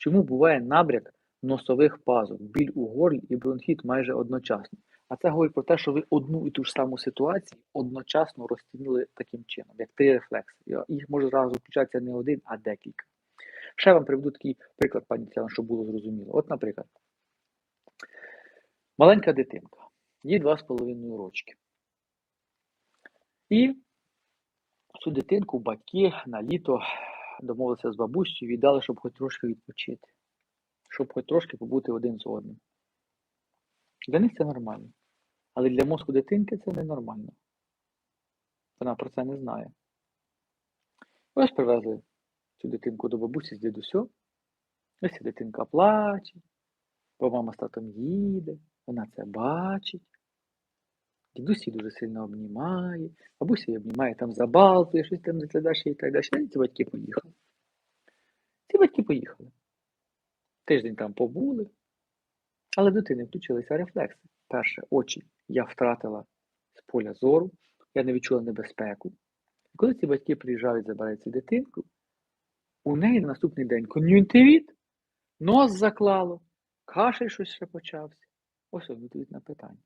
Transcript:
Чому буває набряк носових пазух, біль у горлі і бронхіт майже одночасно? А це говорить про те, що ви одну і ту ж саму ситуацію одночасно розцінили таким чином, як три рефлекси. Їх може зразу включатися не один, а декілька. Ще вам приведу такий приклад, пані Тетяно, щоб було зрозуміло. От, наприклад, маленька дитинка, їй два з половиною рочки. І цю дитинку батьки на літо домовилися з бабусею, віддали, щоб хоч трошки відпочити, щоб хоч трошки побути один з одним. Для них це нормально. Але для мозку дитинки це ненормально. Вона про це не знає. Ось привезли цю дитинку до бабусі з дідусю. Ось ця дитинка плаче, бо мама з татом їде, вона це бачить. Дідусь її дуже сильно обнімає, бабуся її обнімає, там забалтує, щось там це далі і так далі. І ці батьки поїхали. Батьки поїхали. Тиждень там побули, але дитини включилися рефлекси. Перше, очі я втратила з поля зору, я не відчула небезпеку. І коли ці батьки приїжджають, забирають цю дитинку, у неї на наступний день кон'юнктивіт, нос заклало, кашель щось ще почався. Ось відповідь на питання.